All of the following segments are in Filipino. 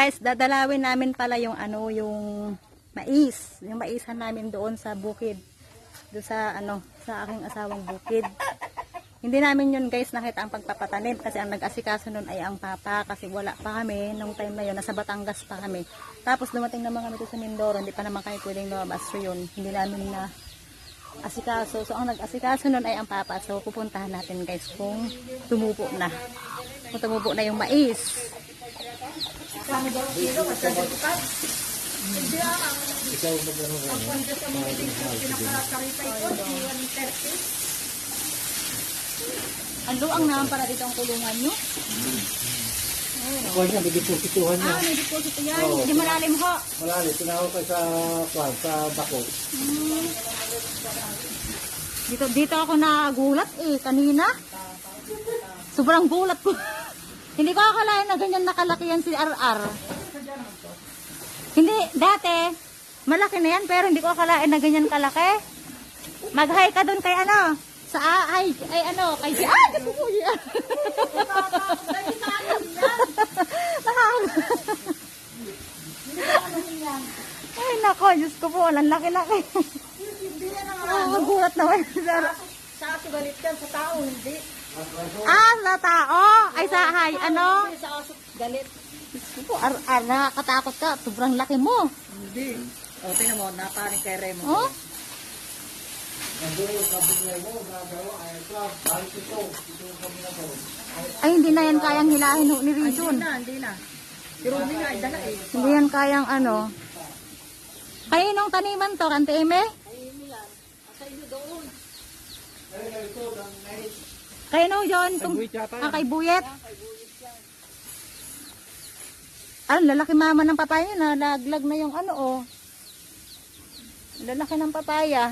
guys, dadalawin namin pala yung ano, yung mais. Yung maisan namin doon sa bukid. Doon sa ano, sa aking asawang bukid. Hindi namin yun guys nakita ang pagpapatanim kasi ang nag-asikaso nun ay ang papa kasi wala pa kami nung time na yun, nasa Batangas pa kami. Tapos dumating naman kami sa Mindoro, hindi pa naman kami pwedeng lumabas. So yun, hindi namin na asikaso. So ang nag-asikaso nun ay ang papa. So pupuntahan natin guys kung tumubo na. Kung tumubo na yung mais. Ang luang naman para dito ang kulungan nyo. Ako niya, may deposituhan niya. Ah, may deposit yan. Hindi malalim ho. Malali, tinawag ko sa, kwan, sa bako. Dito, dito ako nagulat eh, kanina. Sobrang gulat ko. Hindi ko akalain na ganyan nakalaki yan si RR. Hindi, dati, malaki na yan, pero hindi ko akalain na ganyan kalaki. Mag-hi ka doon kay ano, sa, ay, ay ano, kay si, ah, kasi po yan. Ay, nako, Diyos ko po, ang laki-laki. Magulat naman. Sa sugalit yan, sa tao, hindi. Ah, sa tao. Ay, sa hay, ano? Sa aso, galit. Po, ar, ar, nakakatakot ka. Sobrang laki mo. Hindi. O, tingnan mo, naparing kay Remo. Oh? Ay, hindi na yan kayang hilahin ni Hindi Rizon. na, hindi na. Si Ruby nga, ay dala eh. Hindi yan kayang ano. Kaninong taniman to, Kante Eme? Sa inyo doon. Kayano yun? Tung, ah, kay Buyet? Ano, lalaki mama ng papaya na laglag na yung ano oh. Lalaki ng papaya.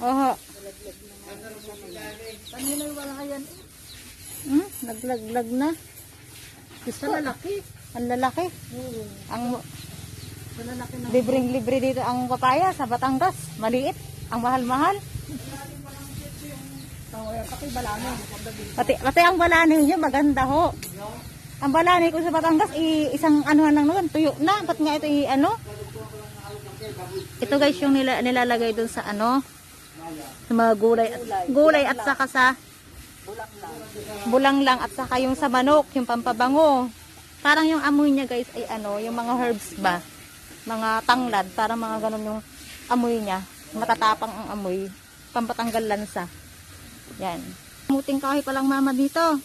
Oho. Kanina wala yan. Hmm, naglaglag na. Gusto Sa lalaki. Ang lalaki. Oo. Ang Sa lalaki na. libreng libre dito ang papaya sa Batangas. Maliit. Ang mahal-mahal. Pati balano. Pati, pati ang balani niyo maganda ho. Ang balani ko sa Batangas, i, isang anuhan lang naman, tuyo na. Ba't nga ito i, ano? Ito guys yung nila, nilalagay dun sa ano, sa mga gulay at, gulay at saka sa bulang lang at saka yung sa manok, yung pampabango. Parang yung amoy niya guys ay ano, yung mga herbs ba? Mga tanglad, parang mga ganun yung amoy niya. Matatapang ang amoy. Pampatanggal lansa. Yan. Muting kahoy pa lang mama dito.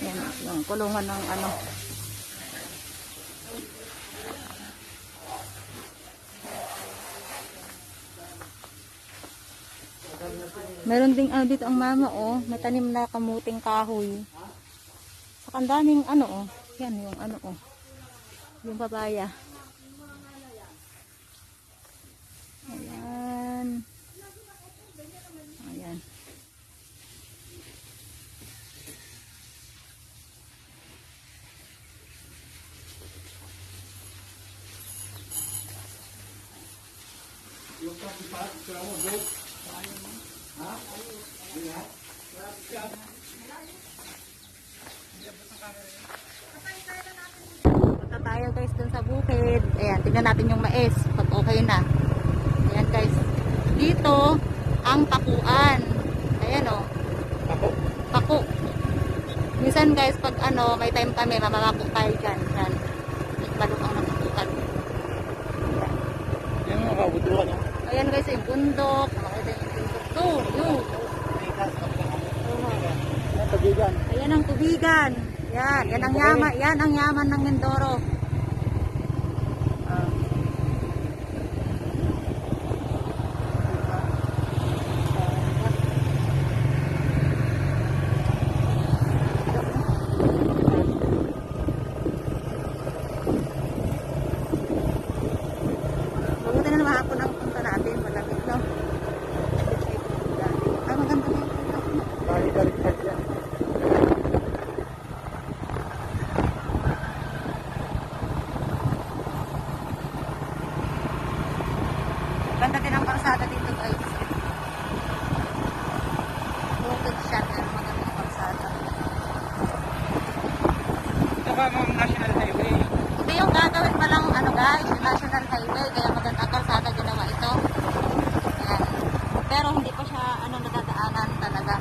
Yan, yung kulungan ng ano. Meron ding ano dito ang mama oh, may tanim na kamuting kahoy. Sa kandaming ano oh, yan yung ano oh. Yung papaya. Ayan. Ayan. Punta tayo guys dun sa bukid. Ayan, tingnan natin yung mais pag okay na. Ayan guys. Dito, ang pakuan. Ayan o. Bako. Paku. Minsan guys, pag ano, may time kami, mamamako tayo dyan. Yan. Balok ang nakukutan. Yan ang kabutuhan niya. Ayan guys, yung bundok. Makita yung bundok. To, yun. Ayan ang tubigan. Yan, yan ang yaman, yan ang yaman ng Mindoro. Ah. Mabuti na naman hapon ang punta natin, malamig no? Ay, maganda na yung Balik-balik yan. Ganda din ang parsada dito guys. Bukid siya. Pero maganda ang parsada. national highway, kaya magandang kalsada ginawa ito. Ayan. Pero hindi pa siya ano nadadaanan talaga.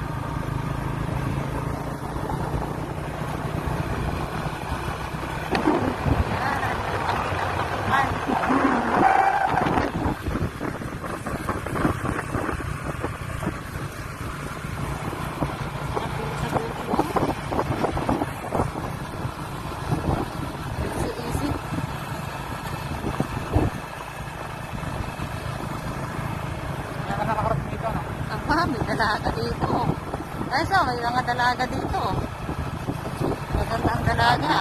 Ayan, ang- Easy, easy. Kaya ka nakakarating dito, no? Ang may dalaga dito. Ay, so, may mga dalaga dito. Maganda ang dalaga.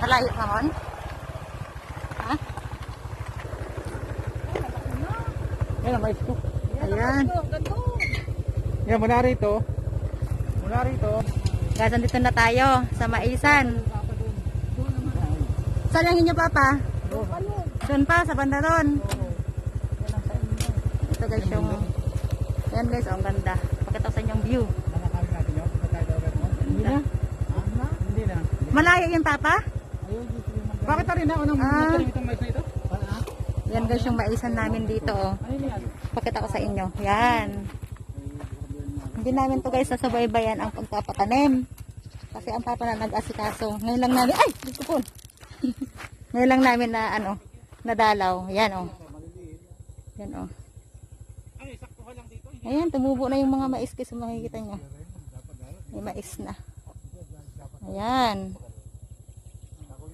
Malayo naman. Ha? Yan ang mais ko. Ayan. Ganda. Yan, mula rito. Mula rito. Guys, andito na tayo sa Maisan. Saan ang inyo, Papa? Doon pa, sa banda. Ito guys yung... Ayan guys, ang ganda. Pakita ko sa inyong view. Hindi na. Malayo yung Papa? Bakit na rin ako nang Ah. itong mais na ito? Yan guys yung maisan namin dito. Oh. Ano? Pakita ko sa inyo. Yan. Hindi namin to guys sasabaybayan ang pagpapatanim. Kasi ang papa na nag-asikaso. Ngayon lang namin, ay! Dito po. Ngayon lang namin na ano, nadalaw. Yan oh. Yan oh. Saktuhan lang dito. Ayan, tumubo na yung mga mais. Kung makikita nyo. May mais na. Ayan.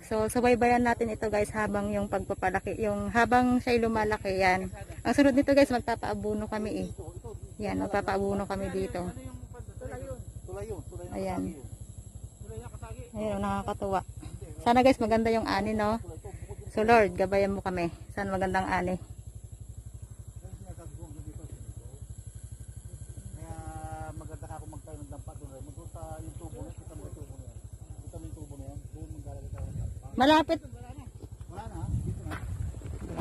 So, subaybayan natin ito guys habang yung pagpapalaki, yung habang siya lumalaki yan. Ang sunod nito guys, magpapaabuno kami eh. Yan, magpapaabuno kami dito. Ayan. Ayan, oh, nakakatuwa. Sana guys, maganda yung ani, no? So Lord, gabayan mo kami. Sana magandang ani. Malapit. Wala na, dito na.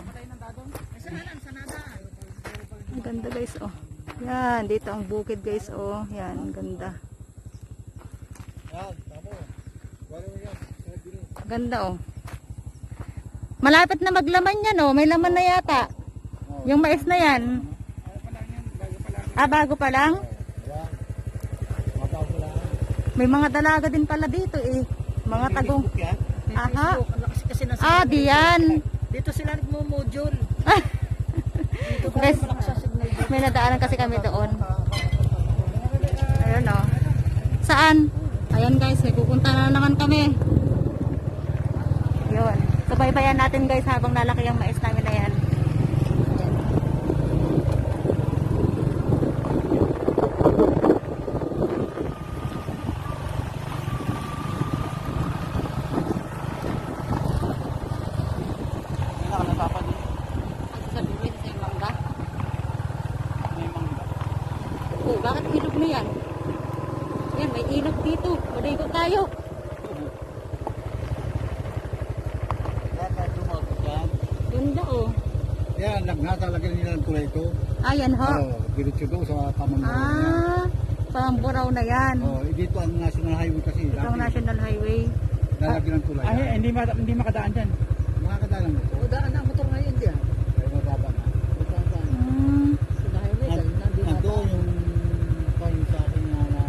Matay ng dadong. Ay, sanadan, sanada. Ang ganda guys, oh. Yan, dito ang bukid guys, oh. Yan, ganda. Ganda, oh. Malapit na maglaman yan, oh. May laman na yata. Yung mais na yan. Ah, bago pa lang? May mga dalaga din pala dito, eh. Mga tagong. Aha. Ah, diyan. Dito sila nagmo-module. Guys, Malakas ang signal. May nadaanan kasi kami doon. Ayun, oh. Saan? Ayun guys, may pupunta na naman kami. Yun. Subaybayan natin guys habang lalaki ang mais namin na yan. Ayan. Yan ako napapagin. Ang sasabihin sa yung mangga. May mangga. Oh, bakit ilog na yan? Yan, may ilog dito. Maligo tayo. Yan, yan, tumagos yan. Ganda oh. Yan, nagnatalagyan nila ng tulay ito. Ayan ho. Oo, diretso daw sa tamang Ah, pamburaw na yan. Oh, dito ang national highway kasi. Ito ang National Highway. Lalagyan ng tulay. Ay, hindi ma hindi makadaan diyan. Makakadalang mo. O daan na motor ngayon diyan. Kaya mababa na. Hmm. Sa highway, dahil na Nandoon yung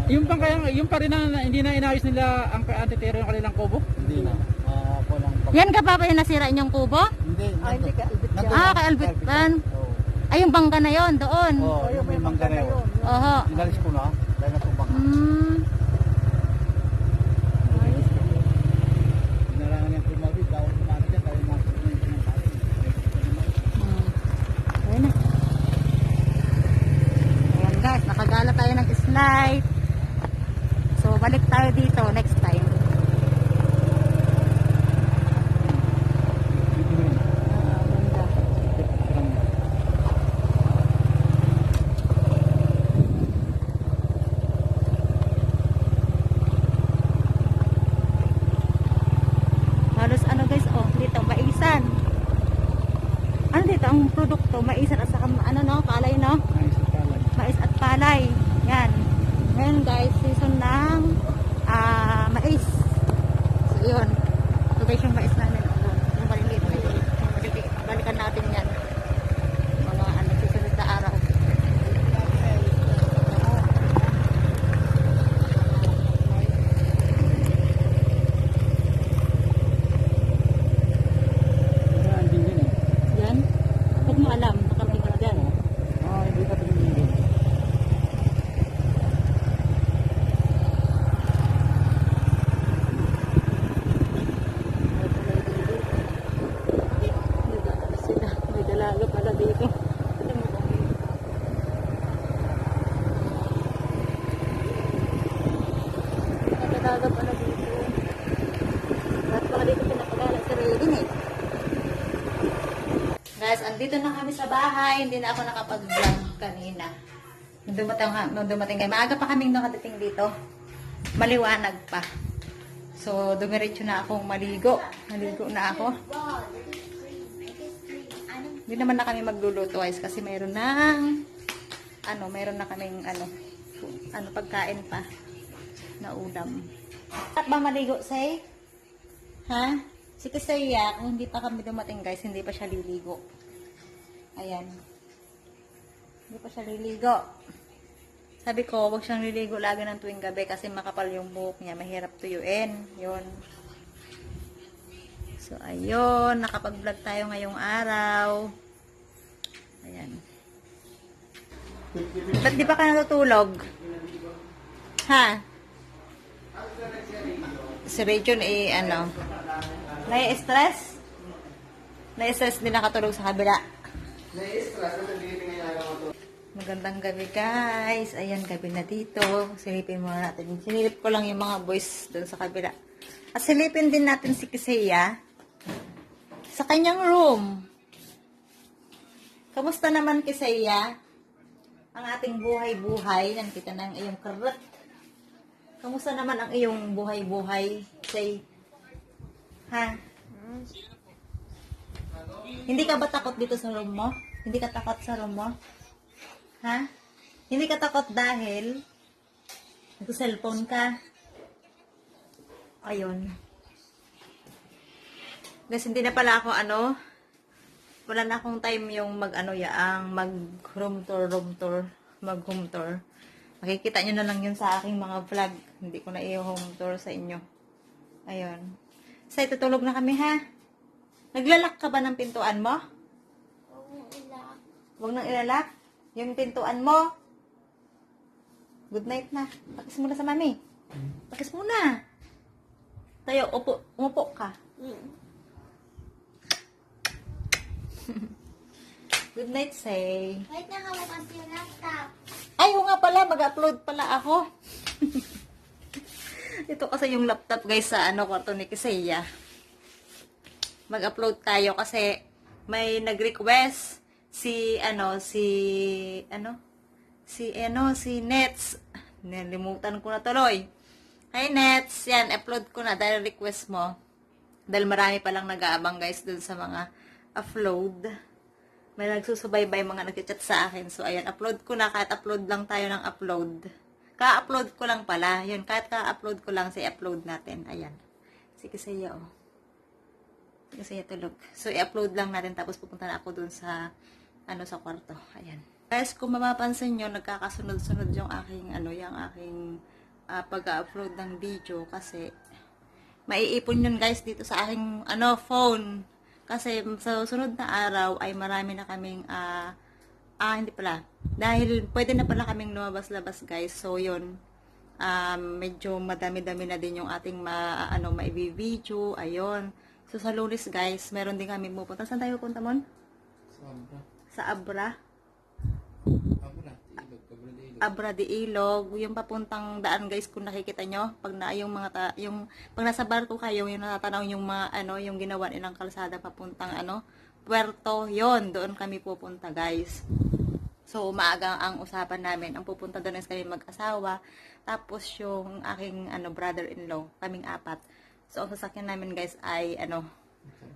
Yung pang kaya yung pa rin na, na- hindi na inayos nila ang antitero yung kanilang kubo. hindi na. Ah, ako lang. pag- Yan ka pa ba yung nasira inyong kubo? Hindi. Ah, hindi ka, Ah, kay Albert Pan. Oo. Ay, yung bangka na yon doon. Oo, yung may mangga na yun. Oho. Inalis ko na. Dahil. Hmm. Na yung pinangkain. Hmm. Nakagala tayo ng slide. So, balik tayo dito next time. Ah, ganda. Halos ano guys, oh, dito, maisan. Ano dito? ang produkto, mais at saka ano no, palay no? Ay, sa palay. mais at palay. Yan. Ngayon guys, season ng ah mais. So yun. So guys, yung mais namin. Ano, yung maliliit na yun. Yung maliliit. Balikan natin yan. Mga ano, susunod na araw. Saan din yun eh. Yan. Huwag mo alam. Nakarating ka na dyan. Ah, hindi pa tingin din. Sila. May dalaga pala dito. May dalaga pala dito. Lahat pala dito pinapagala si Regan eh. Guys, andito na kami sa bahay. Hindi na ako nakapag-vlog kanina. Nung dumating, nung dumating kayo. Maaga pa kaming nakadating dito. Maliwanag pa. So, dumiretso na akong maligo. Maligo na ako. Hindi naman na kami magluluto guys kasi mayroon ng ano, mayroon na kaming ano, ano pagkain pa na ulam. At ba maligo, say? Ha? Si Kisaya, kung hindi pa kami dumating guys, hindi pa siya liligo. Ayan. Hindi pa siya liligo. Sabi ko, huwag siyang liligo lagi ng tuwing gabi kasi makapal yung buhok niya. Mahirap tuyuin. Yun. So, ayun. Nakapag-vlog tayo ngayong araw. Ayan. Ba't di pa ka natutulog? Ha? Si Rachel eh, ano? Nai-stress? Nai-stress din nakatulog sa kabila. Magandang gabi guys. Ayan, gabi na dito. Silipin muna natin. Sinilip ko lang yung mga boys doon sa kabila. At silipin din natin si Kisaya sa kanyang room. Kamusta naman Kisaya? Ang ating buhay-buhay. Nakita na ang iyong karat. Kamusta naman ang iyong buhay-buhay? Say, ha? Hindi ka ba takot dito sa room mo? Hindi ka takot sa room mo? Ha? Hindi ka takot dahil nag-cellphone ka? Ayun. Guys, hindi na pala ako ano, wala na akong time yung mag ano yaang mag room tour, room tour, mag home tour. Makikita nyo na lang yun sa aking mga vlog. Hindi ko na i-home tour sa inyo. Ayun. Sa tutulog na kami ha. Naglalak ka ba ng pintuan mo? Huwag nang ilalak. Yung pintuan mo. Good night na. Pakis muna sa mami. Pakis muna. Tayo, upo, umupo ka. Good night, say. Wait na hawak yung laptop. Ay, oo nga pala, mag-upload pala ako. Ito kasi yung laptop guys sa ano kwarto ni Kisaya. Mag-upload tayo kasi may nag-request si ano si ano si ano si Nets. Nalimutan ko na tuloy. Hi Nets, yan upload ko na dahil request mo. Dahil marami pa lang nag-aabang guys dun sa mga upload may nagsusubaybay mga nagchat sa akin. So, ayan, upload ko na. Kahit upload lang tayo ng upload. Ka-upload ko lang pala. Yun, kahit ka-upload ko lang, say upload natin. Ayan. Sige, saya, oh. Saya tulog. So, i-upload lang natin. Tapos, pupunta na ako dun sa, ano, sa kwarto. Ayan. Guys, kung mapapansin nyo, nagkakasunod-sunod yung aking, ano, yung aking ah, pag-upload ng video. Kasi, maiipon yun guys dito sa aking ano phone kasi sa sunod na araw ay marami na kaming ah ah hindi pala dahil pwede na pala kaming lumabas-labas guys so yun um, medyo madami-dami na din yung ating ma, ano, maibi-video ayun so sa lunes guys meron din kami pupunta saan tayo pupunta mon? sa Abra Abra de Ilog, yung papuntang daan guys kung nakikita nyo, pag na yung mga ta, yung pag nasa barko kayo, yung natatanaw yung mga ano, yung ginawa nilang kalsada papuntang ano, Puerto, yon doon kami pupunta guys. So, maaga ang usapan namin. Ang pupunta doon is kami mag-asawa. Tapos yung aking ano, brother-in-law, kaming apat. So, ang sasakyan namin guys ay ano,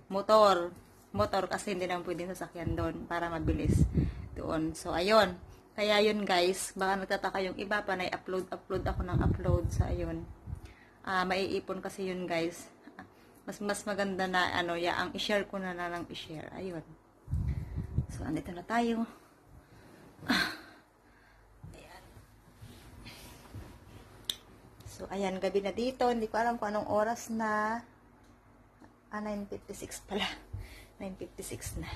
motor. motor kasi hindi naman pwedeng sasakyan doon para mabilis doon. So, ayun. Kaya yun guys, baka nagtataka yung iba pa na upload upload ako ng upload sa ayun. Ah, maiipon kasi yun guys. Mas mas maganda na ano, ya ang i-share ko na lang i-share. Ayun. So, andito na tayo. So, ayan, gabi na dito. Hindi ko alam kung anong oras na. Ah, 9.56 pala. 9.56 na.